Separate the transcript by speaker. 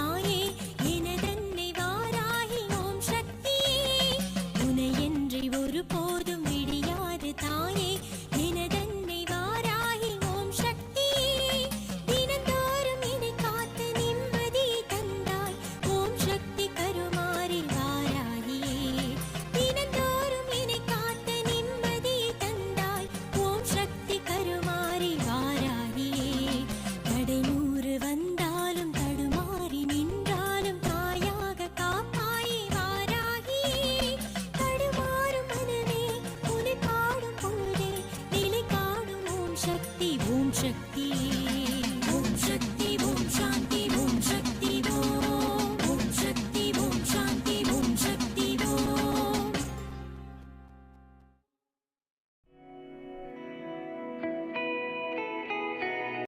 Speaker 1: 毛衣 சக்தி ஓம் சக்தியே